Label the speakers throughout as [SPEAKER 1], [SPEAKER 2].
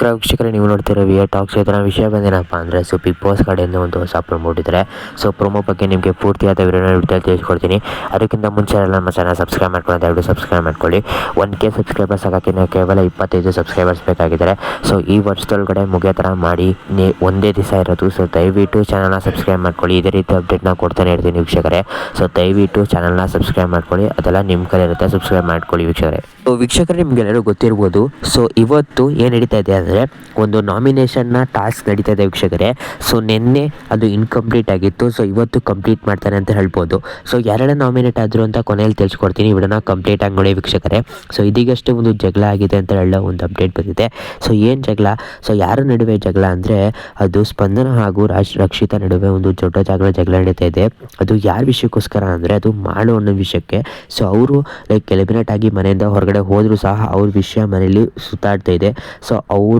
[SPEAKER 1] ನಮಸ್ಕಾರ ವೀಕ್ಷಕರೇ ನೀವು ನೋಡ್ತಿರೋ ವಿ ಟಾಕ್ಸ್ ಇದರ ವಿಷಯ ಬಂದೇನಪ್ಪ ಅಂದರೆ ಸೊ ಬಿಗ್ ಬಾಸ್ ಕಡೆಯಿಂದ ಒಂದು ಹೊಸ ಪ್ರೊಮೋ ಇದ್ದಾರೆ ಸೊ ಪ್ರೊಮೋ ಬಗ್ಗೆ ನಿಮಗೆ ಪೂರ್ತಿಯಾದ ವಿವರಣೆ ಡೀಟೇಲ್ ತಿಳಿಸ್ಕೊಡ್ತೀನಿ. ಅದಕ್ಕಿಂತ ಮುಂಚೆ ಎಲ್ಲ ನಮ್ಮ ಚಾನಲ್ ಸಬ್ಸ್ಕ್ರೈಬ್ ಮಾಡ್ಕೊಂಡು ದಯವಿಟ್ಟು ಸಬ್ಸ್ಕ್ರೈಬ್ ಮಾಡ್ಕೊಳ್ಳಿ. ಒನ್ ಕೆ ಸಬ್ಸ್ಕ್ರೈಬರ್ಸ್ ಆಗೋಕ್ಕೆ ಕೇವಲ ಇಪ್ಪತ್ತೈದು ಸಬ್ಸ್ಕ್ರೈಬರ್ಸ್ ಬೇಕಾಗಿದ್ದಾರೆ. ಸೊ ಈ ವರ್ಷದೊಳಗಡೆ ಮುಗಿಯೋ ಥರ ಮಾಡಿ ನೀ ಒಂದೇ ದಿವಸ ಇರೋದು. ಸೊ ದಯವಿಟ್ಟು ಚಾನಲ್ನ ಸಬ್ಸ್ಕ್ರೈಬ್ ಮಾಡ್ಕೊಳ್ಳಿ. ಇದೇ ರೀತಿ ಅಪ್ಡೇಟ್ನ ಕೊಡ್ತಾನೆ ಇರ್ತೀನಿ ವೀಕ್ಷಕರೇ. ಸೊ ದಯವಿಟ್ಟು ಚಾನಲ್ನ ಸಬ್ಸ್ಕ್ರೈಬ್ ಮಾಡ್ಕೊಳ್ಳಿ. ಅದೆಲ್ಲ ನಿಮ್ಮ ಕಡೆ ಇರುತ್ತೆ ಸಬ್ಸ್ಕ್ರೈಬ್ ಮಾಡ್ಕೊಳ್ಳಿ ವೀಕ್ಷಕರೇ. ಸೊ ವೀಕ್ಷಕರೇ ನಿಮಗೆಲ್ಲರೂ ಗೊತ್ತಿರ್ಬೋದು. ಸೊ ಇವತ್ತು ಏನು ನಡೀತಾ ಇದೆ ಅಂದರೆ ಒಂದು ನಾಮಿನೇಷನ್ನ ಟಾಸ್ಕ್ ನಡೀತಾ ಇದೆ ವೀಕ್ಷಕರೇ. ಸೊ ನಿನ್ನೆ ಅದು ಇನ್ಕಂಪ್ಲೀಟ್ ಆಗಿತ್ತು. ಸೊ ಇವತ್ತು ಕಂಪ್ಲೀಟ್ ಮಾಡ್ತಾರೆ ಅಂತ ಹೇಳ್ಬೋದು. ಸೊ ಯಾರೆಲ್ಲ ನಾಮಿನೇಟ್ ಆದರು ಅಂತ ಕೊನೆಯಲ್ಲಿ ತಿಳಿಸ್ಕೊಡ್ತೀನಿ. ಇವಡನ್ನ ಕಂಪ್ಲೀಟ್ ಆಗಿ ನೋಡಿ ವೀಕ್ಷಕರೇ. ಸೊ ಇದೀಗಷ್ಟೇ ಒಂದು ಜಗಳ ಆಗಿದೆ ಅಂತ ಹೇಳೋ ಒಂದು ಅಪ್ಡೇಟ್ ಬಂದಿದೆ. ಸೊ ಏನು ಜಗಳ? ಸೊ ಯಾರ ನಡುವೆ ಜಗಳ ಅಂದರೆ, ಅದು ಸ್ಪಂದನ ಹಾಗೂ ರಾಜ್ ರಕ್ಷಿತ ನಡುವೆ ಒಂದು ದೊಡ್ಡ ಜಗಳ ಜಗಳ ನಡೀತಾ ಇದೆ. ಅದು ಯಾರ ವಿಷಯಕ್ಕೋಸ್ಕರ ಅಂದರೆ, ಅದು ಮಾಡು ಅನ್ನೋ ವಿಷಯಕ್ಕೆ. ಸೊ ಅವರು ಲೈಕ್ ಎಲಿಮಿನೇಟ್ ಆಗಿ ಮನೆಯಿಂದ ಹೊರಗಡೆ ಹೋದರೂ ಸಹ ಅವ್ರ ವಿಷಯ ಮನೆಯಲ್ಲಿ ಸುತ್ತಾಡ್ತಾ ಇದೆ. ಸೊ ಅವರು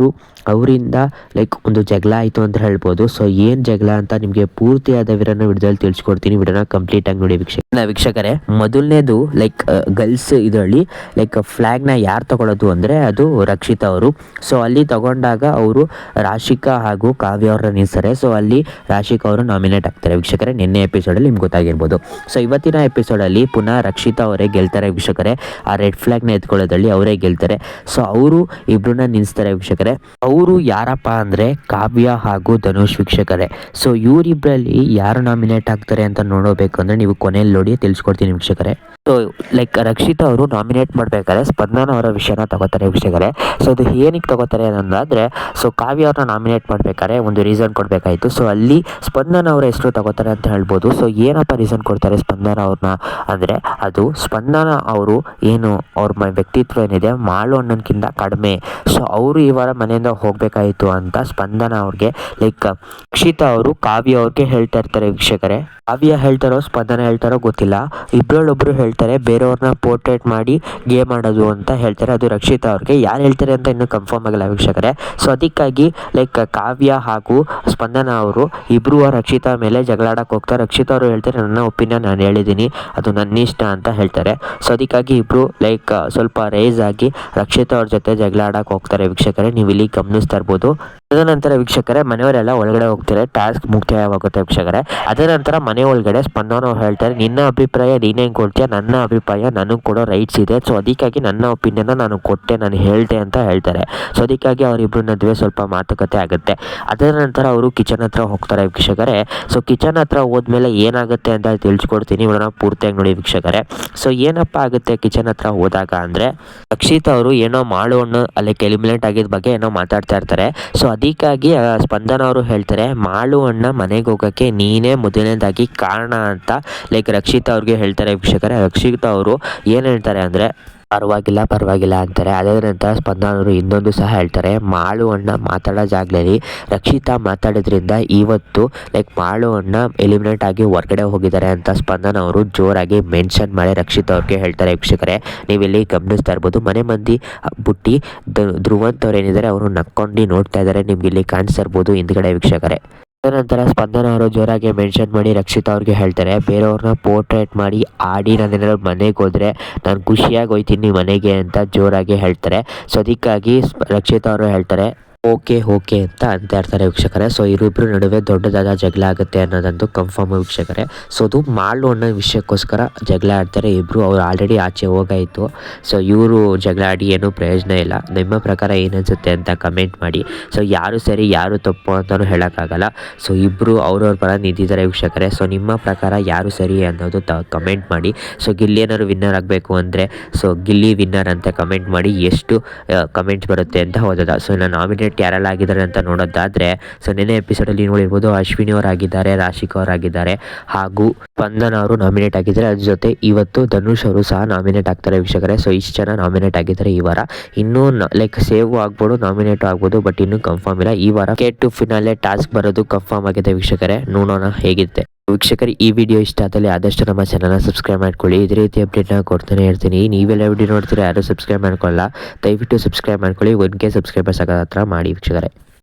[SPEAKER 1] ಅವರಿಂದ ಲೈಕ್ ಒಂದು ಜಗಳ ಆಯಿತು ಅಂತ ಹೇಳ್ಬೋದು. ಸೊ ಏನು ಜಗಳ ಅಂತ ನಿಮಗೆ ಪೂರ್ತಿಯಾದ ವಿವರಣ ವಿಡಿಯೋದಲ್ಲಿ ತಿಳಿಸ್ಕೊಡ್ತೀನಿ. ವಿಡಿಯೋನ ಕಂಪ್ಲೀಟ್ ಆಗಿ ನೋಡಿ ವೀಕ್ಷಕ ವೀಕ್ಷಕರೇ, ಮೊದಲನೇದು ಲೈಕ್ ಗರ್ಲ್ಸ್ ಇದರಲ್ಲಿ ಲೈಕ್ ಫ್ಲ್ಯಾಗ್ನ ಯಾರು ತಗೊಳ್ಳೋದು ಅಂದರೆ ಅದು ರಕ್ಷಿತಾ ಅವರು. ಸೊ ಅಲ್ಲಿ ತಗೊಂಡಾಗ ಅವರು ರಾಶಿಕಾ ಹಾಗೂ ಕಾವ್ಯ ಅವರ ನಿಲ್ಸ್ತಾರೆ. ಸೊ ಅಲ್ಲಿ ರಾಶಿಕಾ ಅವರು ನಾಮಿನೇಟ್ ಆಗ್ತಾರೆ. ವೀಕ್ಷಕರೇ, ನಿನ್ನೆ ಎಪಿಸೋಡಲ್ಲಿ ನಿಮ್ಗೆ ಗೊತ್ತಾಗಿರ್ಬೋದು. ಸೊ ಇವತ್ತಿನ ಎಪಿಸೋಡಲ್ಲಿ ಪುನಃ ರಕ್ಷಿತಾ ಅವರೇ ಗೆಲ್ತಾರೆ ವೀಕ್ಷಕರೇ. ಆ ರೆಡ್ ಫ್ಲ್ಯಾಗ್ನ ಎತ್ಕೊಳ್ಳೋದ್ರಲ್ಲಿ ಅವರೇ ಗೆಲ್ತಾರೆ. ಸೊ ಅವರು ಇಬ್ಬರನ್ನ ನಿಲ್ಲಿಸ್ತಾರೆ ವೀಕ್ಷಕರೇ. ಅವರು ಯಾರಪ್ಪ ಅಂದರೆ ಕಾವ್ಯ ಹಾಗೂ ಧನುಷ್ ವೀಕ್ಷಕರೇ. ಸೊ ಇವರಿಬ್ಬರಲ್ಲಿ ಯಾರು ನಾಮಿನೇಟ್ ಆಗ್ತಾರೆ ಅಂತ ನೋಡಬೇಕು ಅಂದರೆ ನೀವು ಕೊನೆಯಲ್ಲಿ ನೋಡಿ ತಿಳಿಸ್ಕೊಡ್ತೀನಿ ವೀಕ್ಷಕರೇ. ಸೊ ಲೈಕ್ ರಕ್ಷಿತಾ ಅವರು ನಾಮಿನೇಟ್ ಮಾಡಬೇಕಾದ್ರೆ ಸ್ಪಂದನ ಅವರ ವಿಷಯನ ತಗೋತಾರೆ ವೀಕ್ಷಕರೇ. ಸೊ ಅದು ಏನಕ್ಕೆ ತಗೋತಾರೆ ಅನ್ನೋದಾದರೆ ಸೊ ಕಾವ್ಯ ಅವ್ರನ್ನ ನಾಮಿನೇಟ್ ಮಾಡಬೇಕಾದ್ರೆ ಒಂದು ರೀಸನ್ ಕೊಡಬೇಕಾಯಿತು. ಸೊ ಅಲ್ಲಿ ಸ್ಪಂದನ ಅವರ ಹೆಸರು ತಗೋತಾರೆ ಅಂತ ಹೇಳ್ಬೋದು. ಸೊ ಏನಪ್ಪ ರೀಸನ್ ಕೊಡ್ತಾರೆ ಸ್ಪಂದನ ಅವ್ರನ್ನ ಅಂದರೆ, ಅದು ಸ್ಪಂದನ ಅವರು ಏನು, ಅವ್ರ ವ್ಯಕ್ತಿತ್ವ ಏನಿದೆ, ಮಾಳು ಅಣ್ಣನಕ್ಕಿಂತ ಕಡಿಮೆ. ಸೊ ಅವರು ಈ ವಾರ ಮನೆಯಿಂದ ಹೋಗಬೇಕಾಯಿತು ಅಂತ ಸ್ಪಂದನ ಅವ್ರಿಗೆ ಲೈಕ್ ರಕ್ಷಿತಾ ಅವರು ಕಾವ್ಯ ಅವ್ರಿಗೆ ಹೇಳ್ತಾ ಇರ್ತಾರೆ ವೀಕ್ಷಕರೇ. ಕಾವ್ಯ ಹೇಳ್ತಾರೋ, ಸ್ಪಂದನ ಹೇಳ್ತಾರೋ ಗೊತ್ತಿಲ್ಲ. ಇಬ್ಬರೊಳೊಬ್ರು ಹೇಳ್ತಾರೆ ಬೇರೆಯವ್ರನ್ನ ಪೋರ್ಟ್ರೇಟ್ ಮಾಡಿ ಗೇಮ್ ಆಡೋದು ಅಂತ ಹೇಳ್ತಾರೆ. ಅದು ರಕ್ಷಿತಾ ಅವ್ರಿಗೆ. ಯಾರು ಹೇಳ್ತಾರೆ ಅಂತ ಇನ್ನೂ ಕನ್ಫರ್ಮ್ ಆಗಿಲ್ಲ ವೀಕ್ಷಕರೇ. ಸೊ ಅದಕ್ಕಾಗಿ ಲೈಕ್ ಕಾವ್ಯ ಹಾಗೂ ಸ್ಪಂದನ ಅವರು ಇಬ್ಬರು ರಕ್ಷಿತಾ ಮೇಲೆ ಜಗಳಾಡಕ್ಕೆ ಹೋಗ್ತಾರೆ ರಕ್ಷಿತಾ ಅವರು ಹೇಳ್ತಾರೆ, ನನ್ನ ಒಪಿನಿಯನ್ ನಾನು ಹೇಳಿದ್ದೀನಿ ಅದು ನನ್ನ ಇಷ್ಟ ಅಂತ ಹೇಳ್ತಾರೆ. ಸೊ ಅದಕ್ಕಾಗಿ ಇಬ್ಬರು ಲೈಕ್ ಸ್ವಲ್ಪ ರೇಸ್ ಆಗಿ ರಕ್ಷಿತಾ ಅವ್ರ ಜೊತೆ ಜಗಳಾಡಕ್ಕೆ ಹೋಗ್ತಾರೆ ವೀಕ್ಷಕರೇ. ನೀವು ಇಲ್ಲಿ ಗಮನಿಸ್ತಾ ಇರ್ಬೋದು. ತದನಂತರ ವೀಕ್ಷಕರೇ, ಮನೆಯವರೆಲ್ಲ ಒಳಗಡೆ ಹೋಗ್ತಾರೆ. ಟಾಸ್ಕ್ ಮುಕ್ತಾಯವಾಗುತ್ತೆ ವೀಕ್ಷಕರೇ. ಅದರ ನಂತರ ಮನೆ ಒಳಗಡೆ ಸ್ಪಂದನ ಹೇಳ್ತಾರೆ, ನಿನ್ನ ಅಭಿಪ್ರಾಯ ನೀನೇನು ಕೊಡ್ತೀಯ, ನನ್ನ ಅಭಿಪ್ರಾಯ ನನಗೆ ಕೊಡೋ ರೈಟ್ಸ್ ಇದೆ ಸೊ ಅದಕ್ಕಾಗಿ ನನ್ನ ಒಪಿನಿಯನ್ನ ನಾನು ಕೊಟ್ಟೆ, ನಾನು ಹೇಳಿದೆ ಅಂತ ಹೇಳ್ತಾರೆ. ಸೊ ಅದಕ್ಕಾಗಿ ಅವರಿಬ್ಬರ ನಡುವೆ ಸ್ವಲ್ಪ ಮಾತುಕತೆ ಆಗುತ್ತೆ. ಅದರ ನಂತರ ಅವರು ಕಿಚನ್ ಹತ್ರ ಹೋಗ್ತಾರೆ ವೀಕ್ಷಕರೇ. ಸೊ ಕಿಚನ್ ಹತ್ರ ಹೋದ್ಮೇಲೆ ಏನಾಗುತ್ತೆ ಅಂತ ತಿಳಿಸ್ಕೊಡ್ತೀನಿ ಇವಳನ್ನ ಪೂರ್ತಿಯಾಗಿ ನೋಡಿ ವೀಕ್ಷಕರೇ. ಸೊ ಏನಪ್ಪ ಆಗುತ್ತೆ ಕಿಚನ್ ಹತ್ರ ಹೋದಾಗ ಅಂದರೆ, ರಕ್ಷಿತ್ ಅವರು ಏನೋ ಮಾಡು ಹಣ್ಣು ಅಲ್ಲಿ ಎಲಿಮಿನೇಟ್ ಆಗಿದ ಬಗ್ಗೆ ಏನೋ ಮಾತಾಡ್ತಾ ಇರ್ತಾರೆ. ಸೊ ಅದಕ್ಕಾಗಿ ಸ್ಪಂದನ ಅವರು ಹೇಳ್ತಾರೆ ಮಾಳು ಅಣ್ಣ, ಮನೆಗೆ ಹೋಗೋಕ್ಕೆ ನೀನೇ ಮೊದಲನೇದಾಗಿ ಕಾರಣ ಅಂತ ಲೈಕ್ ರಕ್ಷಿತಾ ಅವ್ರಿಗೆ ಹೇಳ್ತಾರೆ ವೀಕ್ಷಕರೇ. ರಕ್ಷಿತಾ ಅವರು ಏನು ಹೇಳ್ತಾರೆ ಅಂದರೆ, ಪರವಾಗಿಲ್ಲ ಪರವಾಗಿಲ್ಲ ಅಂತಾರೆ. ಅದೇ ನಂತರ ಸ್ಪಂದನ ಅವರು ಇನ್ನೊಂದು ಸಹ ಹೇಳ್ತಾರೆ ಮಾಳು ಅಣ್ಣ ಮಾತಾಡೋ ಜಾಗದಲ್ಲಿ ರಕ್ಷಿತಾ ಮಾತಾಡೋದ್ರಿಂದ ಇವತ್ತು ಲೈಕ್ ಮಾಳು ಅಣ್ಣ ಎಲಿಮಿನೇಟ್ ಆಗಿ ಹೊರಗಡೆ ಹೋಗಿದ್ದಾರೆ ಅಂತ ಸ್ಪಂದನ ಅವರು ಜೋರಾಗಿ ಮೆನ್ಷನ್ ಮಾಡಿ ರಕ್ಷಿತಾ ಅವ್ರಿಗೆ ಹೇಳ್ತಾರೆ ವೀಕ್ಷಕರೇ. ನೀವಿಲ್ಲಿ ಗಮನಿಸ್ತಾ ಇರ್ಬೋದು, ಮನೆ ಮಂದಿ ಬುಟ್ಟಿ ಧ್ರುವಂತವ್ರು ಏನಿದ್ದಾರೆ, ಅವರು ನಕ್ಕೊಂಡು ನೋಡ್ತಾ ಇದ್ದಾರೆ. ನಿಮ್ಗೆ ಇಲ್ಲಿ ಕಾಣಿಸ್ತಾ ಇರ್ಬೋದು ಹಿಂದ್ಗಡೆ ವೀಕ್ಷಕರೇ. ತದನಂತರ ಸ್ಪಂದನ ಅವರು ಜೋರಾಗಿ ಮೆನ್ಷನ್ ಮಾಡಿ ರಕ್ಷಿತಾ ಅವ್ರಿಗೆ ಹೇಳ್ತಾರೆ. ಬೇರೆಯವ್ರನ್ನ ಪೋರ್ಟ್ರೇಟ್ ಮಾಡಿ ಆಡಿ ಮನೆಗೆ ಹೋದರೆ ನಾನು ಖುಷಿಯಾಗಿ ಹೋಯ್ತೀನಿ ಮನೆಗೆ ಅಂತ ಜೋರಾಗಿ ಹೇಳ್ತಾರೆ. ಸೊ ಅದಕ್ಕಾಗಿ ರಕ್ಷಿತಾ ಅವರು ಹೇಳ್ತಾರೆ. ಓಕೆ ಓಕೆ ಅಂತ ಅಂತ ಇರ್ತಾರೆ ವೀಕ್ಷಕರೇ. ಸೊ ಇವರಿಬ್ಬರು ನಡುವೆ ದೊಡ್ಡದಾದ ಜಗಳ ಆಗುತ್ತೆ ಅನ್ನೋದಂತೂ ಕನ್ಫರ್ಮ್ ವೀಕ್ಷಕರೇ. ಸೊ ಅದು ಮಾಳು ಅನ್ನೋ ವಿಷಯಕ್ಕೋಸ್ಕರ ಜಗಳ ಆಡ್ತಾರೆ ಇಬ್ಬರು ಅವ್ರು ಆಲ್ರೆಡಿ ಆಚೆ ಹೋಗಾಯಿತು. ಸೊ ಇವರು ಜಗಳ ಆಡಿ ಏನೂ ಪ್ರಯೋಜನ ಇಲ್ಲ. ನಿಮ್ಮ ಪ್ರಕಾರ ಏನನ್ಸುತ್ತೆ ಅಂತ ಕಮೆಂಟ್ ಮಾಡಿ. ಸೊ ಯಾರು ಸರಿ, ಯಾರು ತಪ್ಪು ಅಂತಲೂ ಹೇಳೋಕ್ಕಾಗಲ್ಲ. ಸೊ ಇಬ್ಬರು ಅವ್ರವ್ರ ಪರ ನಿಂತಿದ್ದಾರೆ ವೀಕ್ಷಕರೇ. ಸೊ ನಿಮ್ಮ ಪ್ರಕಾರ ಯಾರು ಸರಿ ಅನ್ನೋದು ತ ಕಮೆಂಟ್ ಮಾಡಿ. ಸೊ ಗಿಲ್ಲಿ ಏನಾದ್ರು ವಿನ್ನರ್ ಆಗಬೇಕು ಅಂದರೆ ಸೊ ಗಿಲ್ಲಿ ವಿನ್ನರ್ ಅಂತ ಕಮೆಂಟ್ ಮಾಡಿ ಎಷ್ಟು ಕಮೆಂಟ್ ಬರುತ್ತೆ ಅಂತ ಓದೋದ. ಸೊ ನಾನು ನಾಮಿನೇಟ್ ಯಾರೆಲ್ಲ ಆಗಿದ್ದಾರೆ ಅಂತ ನೋಡೋದಾದರೆ ಸೊ ನಿನ್ನೆ ಎಪಿಸೋಡಲ್ಲಿ ನೋಡಿರ್ಬೋದು ಅಶ್ವಿನಿ ಅವರಾಗಿದ್ದಾರೆ, ರಾಶಿಕಾ ಅವರಾಗಿದ್ದಾರೆ, ಹಾಗೂ ಸ್ಪಂದನ ಅವರು ನಾಮಿನೇಟ್ ಆಗಿದ್ದಾರೆ. ಅದ್ರ ಜೊತೆ ಇವತ್ತು ಧನುಷ್ ಅವರು ಸಹ ನಾಮಿನೇಟ್ ಆಗ್ತಾರೆ ವೀಕ್ಷಕರೇ. ಸೊ ಇಷ್ಟು ಜನ ನಾಮಿನೇಟ್ ಆಗಿದ್ದಾರೆ ಈ ವಾರ. ಇನ್ನೂ ಲೈಕ್ ಸೇವ್ ಆಗ್ಬೋದು ನಾಮಿನೇಟ್ ಆಗ್ಬೋದು ಬಟ್ ಇನ್ನೂ ಕನ್ಫರ್ಮ್ ಇಲ್ಲ. ಈ ವಾರ ಕೆ ಟು ಫಿನಾಲೆ ಟಾಸ್ಕ್ ಬರೋದು ಕನ್ಫರ್ಮ್ ಆಗಿದೆ ವೀಕ್ಷಕರೇ. ನೋಡೋಣ ಹೇಗಿರುತ್ತೆ. ವೀಕ್ಷಕರು, ಈ ವಿಡಿಯೋ ಇಷ್ಟ ಆದಲ್ಲಿ ಆದಷ್ಟು ನಮ್ಮ ಚಾನಲ್ನ ಸಬ್ಸ್ಕ್ರೈಬ್ ಮಾಡ್ಕೊಳ್ಳಿ. ಇದೇ ರೀತಿ ಅಪ್ಡೇಟ್ನ ಕೊಡ್ತಾನೆ ಇರ್ತೀನಿ. ನೀವೆಲ್ಲ ವಿಡಿಯೋ ನೋಡ್ತೀರಾ, ಯಾರು ಸಬ್ಸ್ಕ್ರೈಬ್ ಮಾಡ್ಕೊಳ್ಳಲ್ಲ, ದಯವಿಟ್ಟು ಸಬ್ಸ್ಕ್ರೈಬ್ ಮಾಡ್ಕೊಳ್ಳಿ. ಒನ್ ಕೆ ಸಬ್ಸ್ಕ್ರೈಬರ್ಸ್ ಆಗೋದ ಮಾಡಿ ವೀಕ್ಷಕರೇ.